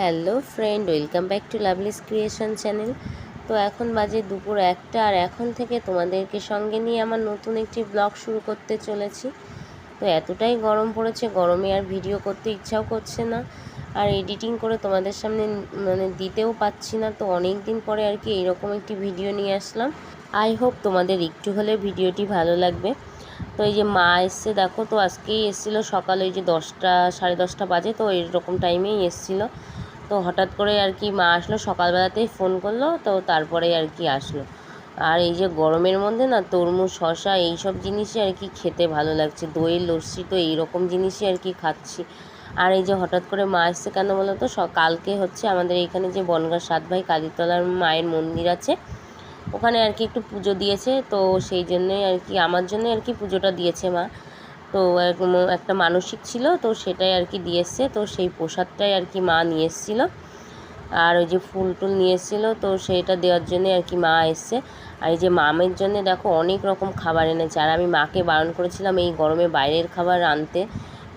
Hello friend, welcome back to lovely's creation channel. তো এখন বাজে দুপুর একটা, আর এখন থেকে তোমাদেরকে সঙ্গে নিয়ে আমার নতুন একটি ব্লগ শুরু করতে চলেছি। তো এতটাই গরম পড়েছে, গরমে আর ভিডিও করতে ইচ্ছাও করছে না, আর এডিটিং করে তোমাদের সামনে মানে দিতেও পাচ্ছি না। তো অনেক দিন পরে আর কি এরকম একটি ভিডিও নিয়ে আসলাম। আই হোপ তোমাদের একটু হলে ভিডিওটি ভালো লাগবে। তো এই যে মা এসছে, দেখো তো আজকেই এসেছিল সকালে ওই যে দশটা, সাড়ে দশটা বাজে, তো এরকম টাইমেই এসেছিল। তো হঠাৎ করে আর কি মা আসলো, সকালবেলাতেই ফোন করল, তো তারপরে আর কি আসলো। আর এই যে গরমের মধ্যে না, তরমুজ শশা এইসব জিনিসই আর কি খেতে ভালো লাগছে। দইয়ের লস্যি তো এইরকম জিনিসই আর কি খাচ্ছি। আর এই যে হঠাৎ করে মা এসছে কেন বলো তো কালকে হচ্ছে আমাদের এখানে যে বনগাঁ সাত ভাই কালীতলার মায়ের মন্দির আছে ওখানে আর কি একটু পুজো দিয়েছে, তো সেই জন্যই আর কি, আমার জন্য আর কি পুজোটা দিয়েছে মা। তো একটা মানসিক ছিল, তো সেটাই আর কি দিয়ে তো সেই প্রসাদটাই আর কি মা নিয়ে এসেছিল। আর ওই যে ফুল টুল নিয়ে এসেছিল, তো সেটা দেওয়ার জন্য আর কি মা এসছে। আর এই যে মামের জন্য দেখো অনেক রকম খাবার এনেছে, আর আমি মাকে বারণ করেছিলাম এই গরমে বাইরের খাবার আনতে।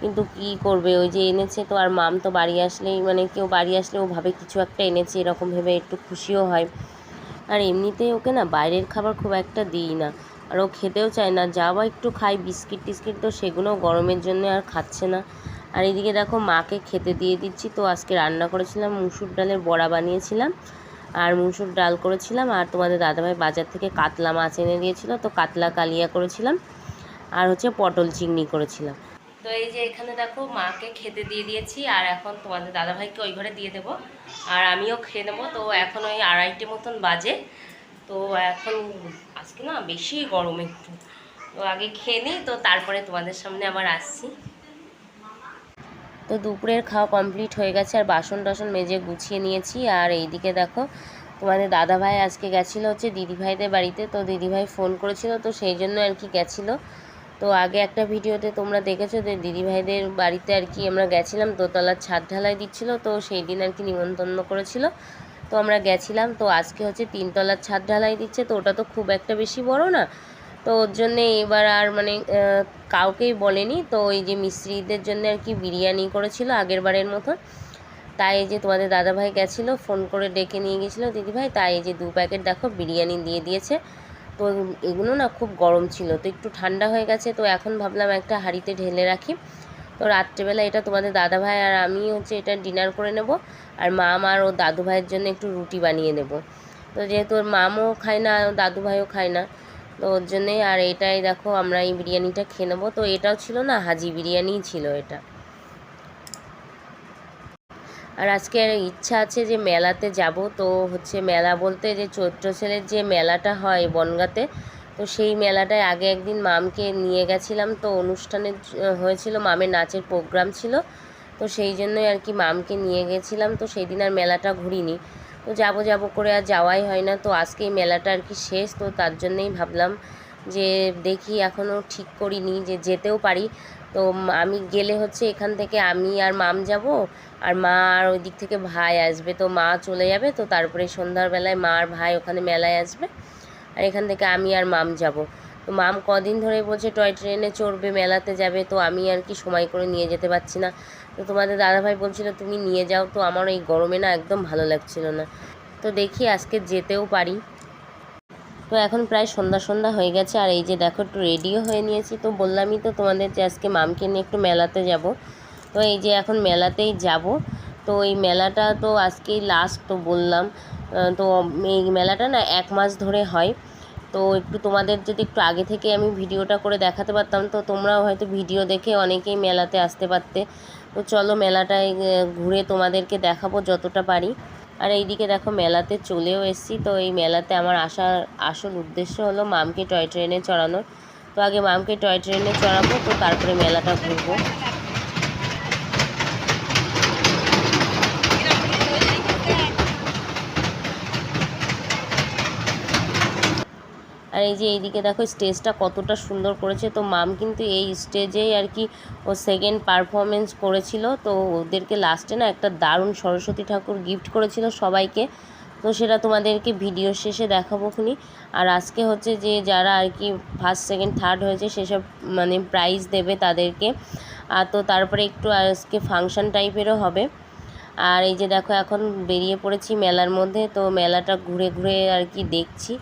কিন্তু কি করবে, ওই যে এনেছে তো, আর মাম তো বাড়ি আসলেই মানে কেউ বাড়ি আসলে ওভাবে কিছু একটা এনেছে, এরকম ভেবে একটু খুশিও হয়। আর এমনিতেই ওকে না বাইরের খাবার খুব একটা দিই না। আর ও খেতেও চায় না, যা বা একটু খাই বিস্কিট টিস্কিট তো সেগুলোও গরমের জন্য আর খাচ্ছে না। আর এদিকে দেখো মাকে খেতে দিয়ে দিচ্ছি, তো আজকে রান্না করেছিলাম মুসুর ডালের বড়া বানিয়েছিলাম। আর মুসুর ডাল করেছিলাম, আর তোমাদের দাদাভাই বাজার থেকে কাতলা মাছ এনে দিয়েছিলো, তো কাতলা কালিয়া করেছিলাম। আর হচ্ছে পটল চিংড়ি করেছিলাম। তো এই যে এখানে দেখো মাকে খেতে দিয়ে দিয়েছি, আর এখন তোমাদের দাদাভাইকে ওই ঘরে দিয়ে দেবো। আর আমিও খেয়ে নেব। তো এখন ওই আড়াইটে মতন বাজে। তো এখন আজকে না বেশি গরম একটু। তো আগে খেয়ে নিই, তো তারপরে তোমাদের সামনে আবার আসছি। তো দুপুরের খাওয়া কমপ্লিট হয়ে গেছে, আর বাসন টাসন মেজে গুছিয়ে নিয়েছি। আর এইদিকে দেখো তোমাদের দাদাভাই আজকে গেছিল হচ্ছে দিদিভাইদের বাড়িতে। তো দিদিভাই ফোন করেছিল, তো সেই জন্য আর কি গেছিল। তো আগে একটা ভিডিওতে তোমরা দেখেছ যে দিদিভাইদের বাড়িতে আর কি আমরা গেছিলাম, দোতলার ছাদ ঢালাই দিচ্ছিল, তো সেই দিন আর কি নিমন্ত্রণ করেছিল। তো আমরা গেছিলাম, তো আজকে হচ্ছে তিনতলার ছাদ ঢালাই দিচ্ছে, তো ওটা তো খুব একটা বেশি বড় না। তো ওর জন্যে এবার আর মানে কাউকেই বলেনি, তো ওই যে মিস্ত্রিদের জন্য আর কি বিরিয়ানি করেছিল আগের বারের মতন। তাই যে তোমাদের দাদাভাই গেছিল, ফোন করে ডেকে নিয়ে গেছিল দিদিভাই, তাই যে দু প্যাকেট দেখো বিরিয়ানি দিয়ে দিয়েছে। তো এগুলো না খুব গরম ছিল। তো একটু ঠান্ডা হয়ে গেছে, তো এখন ভাবলাম একটা হাঁড়িতে ঢেলে রাখি। তো রাত্রেবেলা এটা তোমাদের দাদাভাই আর আমি হচ্ছে এটা ডিনার করে নেব আর মাম আর ও দাদু ভাইয়ের জন্য একটু রুটি বানিয়ে নেব। তো যেহেতু ওর মামও খায় না দাদু ভাইও খায় না, তো ওর জন্যে আর এটাই দেখো আমরা এই বিরিয়ানিটা খেয়ে নেব। তো এটাও ছিল না, হাজি বিরিয়ানিই ছিল এটা। আর আজকে ইচ্ছা আছে যে মেলাতে যাব। তো হচ্ছে মেলা বলতে যে চৈত্র ছেলের যে মেলাটা হয় বনগাতে, তো সেই মেলাটায় আগে একদিন মামকে নিয়ে গেছিলাম। তো অনুষ্ঠানে হয়েছিল মামের নাচের প্রোগ্রাম ছিল। তো সেই জন্যই আর কি মামকে নিয়ে গেছিলাম। তো সেই দিন আর মেলাটা ঘুরিনি। তো যাব যাব করে আর যাওয়াই হয় না। তো আজকে এই মেলাটা আর কি শেষ। তো তার জন্যেই ভাবলাম যে দেখি এখনও ঠিক করিনি যে যেতেও পারি। তো আমি গেলে হচ্ছে এখান থেকে আমি আর মাম যাব, আর মা আর ওই দিক থেকে ভাই আসবে। তো মা চলে যাবে, তো তারপরে সন্ধ্যার বেলায় মা আর ভাই ওখানে মেলায় আসবে, আর এখান থেকে আমি আর মাম যাব। তো মাম কদিন ধরে বলছে, টয় ট্রেনে চড়বে, মেলাতে যাবে। তো আমি আর কি সময় করে নিয়ে যেতে পারছি না। তো তোমাদের দাদাভাই বলছিল, তুমি নিয়ে যাও। তো আমার এই গরমে না একদম ভালো লাগছিল না। তো দেখি আজকে যেতেও পারি। তো এখন প্রায় সন্ধ্যা সন্ধ্যা হয়ে গেছে, আর এই যে দেখো একটু রেডিও হয়ে নিয়েছি। তো বললামই তো তোমাদের যে আজকে মামকে নিয়ে একটু মেলাতে যাব। তো এই যে এখন মেলাতেই যাব। তো এই মেলাটা তো আজকেই লাস্ট তো বললাম। তো এই মেলাটা না এক মাস ধরে হয়। তো একটু তোমাদের যদি একটু আগে থেকে আমি ভিডিওটা করে দেখাতে পারতাম, তো তোমরাও হয়তো ভিডিও দেখে অনেকেই মেলাতে আসতে পারতে। তো চলো মেলাটায় ঘুরে তোমাদেরকে দেখাবো যতটা পারি। আর এইদিকে দেখো মেলাতে চলেও এসেছি। তো এই মেলাতে আমার আসার আসল উদ্দেশ্য হলো মামকে টয় ট্রেনে চড়ানোর। তো আগে মামকে টয় ট্রেনে চড়াবো, তো তারপরে মেলাটা ঘুরবো। এই যে এইদিকে দেখো স্টেজটা কতটা সুন্দর করেছে। তো মাম কিন্তু এই স্টেজেই আর কি ও সেকেন্ড পারফরমেন্স করেছিল। তো ওদেরকে লাস্টে না একটা দারুণ সরস্বতী ঠাকুর গিফট করেছিল সবাইকে। তো সেটা তোমাদেরকে ভিডিও শেষে দেখাবো খুনি। আর আজকে হচ্ছে যে যারা আর কি ফার্স্ট সেকেন্ড থার্ড হয়েছে সেসব মানে প্রাইজ দেবে তাদেরকে। আর তো তারপরে একটু আজকে ফাংশান টাইপেরও হবে। আর এই যে দেখো এখন বেরিয়ে পড়েছি মেলার মধ্যে। তো মেলাটা ঘুরে ঘুরে আর কি দেখছি।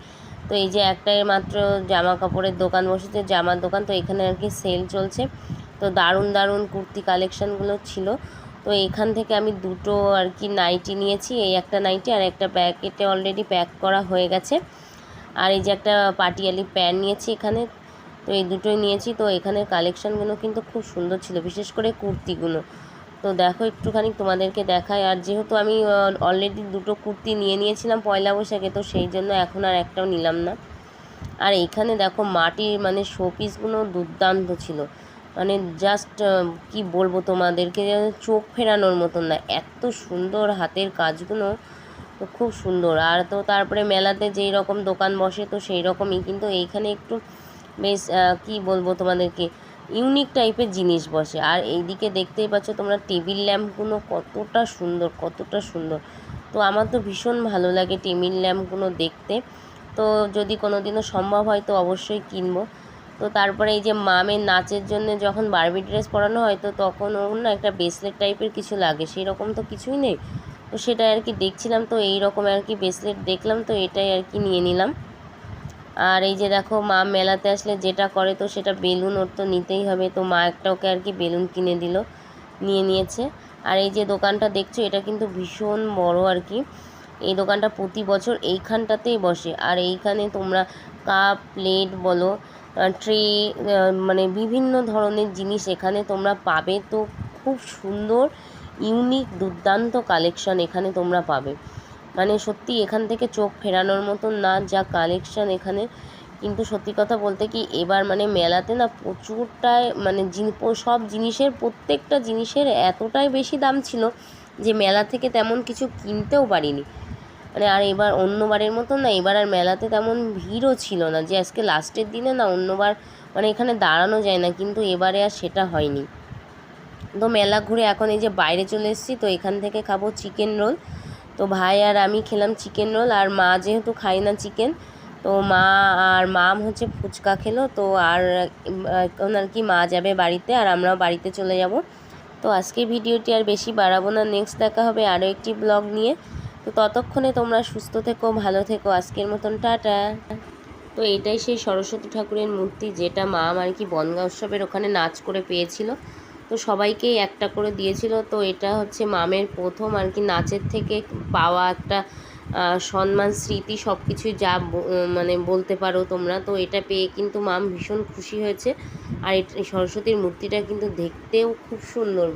তো এই যে একটাই মাত্র জামা কাপড়ের দোকান বসেছে, জামার দোকান, তো এখানে আর কি সেল চলছে। তো দারুণ দারুণ কুর্তি কালেকশানগুলো ছিল। তো এখান থেকে আমি দুটো আর কি নাইটি নিয়েছি, এই একটা নাইটি আর একটা প্যাকেটে অলরেডি প্যাক করা হয়ে গেছে। আর এই যে একটা পাটিয়ালি প্যান্ট নিয়েছি এখানে, তো এই দুটোই নিয়েছি। তো এখানের কালেকশানগুলো কিন্তু খুব সুন্দর ছিল, বিশেষ করে কুর্তিগুলো। তো দেখো একটুখানি তোমাদেরকে দেখায় আর যেহেতু আমি অলরেডি দুটো কুর্তি নিয়ে নিয়েছিলাম পয়লা বৈশাখে, তো সেই জন্য এখন আর একটাও নিলাম না। আর এইখানে দেখো মাটির মানে শোপিসগুলো দুর্দান্ত ছিল। মানে জাস্ট কি বলব তোমাদেরকে চোখ ফেরানোর মতন না। এত সুন্দর হাতের কাজগুলো, তো খুব সুন্দর। আর তো তারপরে মেলাতে যেই রকম দোকান বসে, তো সেই রকমই। কিন্তু এইখানে একটু বেশ কি বলব তোমাদেরকে ইউনিক টাইপের জিনিস বসে। আর এইদিকে দেখতেই পাচ্ছ তোমরা টেবিল ল্যাম্পগুলো কতটা সুন্দর কতটা সুন্দর। তো আমার তো ভীষণ ভালো লাগে টেবিল ল্যাম্পগুলো দেখতে। তো যদি কোনো দিনও সম্ভব হয় তো অবশ্যই কিনবো। তো তারপরে এই যে মামের নাচের জন্য যখন বারবি ড্রেস পরানো হয় তো তখন ওর না একটা ব্রেসলেট টাইপের কিছু লাগে সেই রকম তো কিছুই নেই। তো সেটাই আর কি দেখছিলাম তো এই রকম আর কি ব্রেসলেট দেখলাম তো এটাই আর কি নিয়ে নিলাম। আর এই যে দেখো, মা মেলাতে আসলে যেটা করে তো সেটা বেলুন ওর তো নিতেই হবে। তো মা একটা ওকে আর কি বেলুন কিনে দিল, নিয়ে নিয়েছে। আর এই যে দোকানটা দেখছ, এটা কিন্তু ভীষণ বড় আর কি। এই দোকানটা প্রতি বছর এইখানটাতেই বসে। আর এইখানে তোমরা কাপ, প্লেট বলো ট্রে মানে বিভিন্ন ধরনের জিনিস এখানে তোমরা পাবে। তো খুব সুন্দর, ইউনিক, দুর্দান্ত কালেকশন এখানে তোমরা পাবে। মানে সত্যি এখান থেকে চোখ ফেরানোর মতন না যা কালেকশান এখানে। কিন্তু সত্যি কথা বলতে কি, এবার মানে মেলাতে না প্রচুরটাই মানে সব জিনিসের প্রত্যেকটা জিনিসের এতটাই বেশি দাম ছিল যে মেলা থেকে তেমন কিছু কিনতেও পারিনি। মানে আর এবার অন্যবারের মতন না, এবার আর মেলাতে তেমন ভিড়ও ছিল না যে আজকে লাস্টের দিনে না অন্যবার মানে এখানে দাঁড়ানো যায় না, কিন্তু এবারে আর সেটা হয়নি। তো মেলা ঘুরে এখন এই যে বাইরে চলে এসেছি, তো এখান থেকে খাব চিকেন রোল তো ভাই আর আমি খেলাম চিকেন রোল আর মা যেহেতু খাই না চিকেন তো মা আর মাম হচ্ছে ফুচকা খেলো, তো আর আর কি মা যাবে বাড়িতে আর আমরাও বাড়িতে চলে যাব। তো আজকে ভিডিওটি আর বেশি বাড়াবো না নেক্সট দেখা হবে আরও একটি ব্লগ নিয়ে। তো ততক্ষণে তোমরা সুস্থ থেকো, ভালো থেকো, আজকের মতন টাটা। তো এটাই সেই সরস্বতী ঠাকুরের মূর্তি, যেটা মা আর কি বনগা উৎসবের ওখানে নাচ করে পেয়েছিল। তো সবাইকেই একটা করে দিয়েছিল। তো এটা হচ্ছে মামের প্রথম আর কি নাচের থেকে পাওয়া একটা সম্মান, স্মৃতি সব কিছুই যা মানে বলতে পারো তোমরা। তো এটা পেয়ে কিন্তু মাম ভীষণ খুশি হয়েছে। আর সরস্বতীর মূর্তিটা কিন্তু দেখতেও খুব সুন্দর।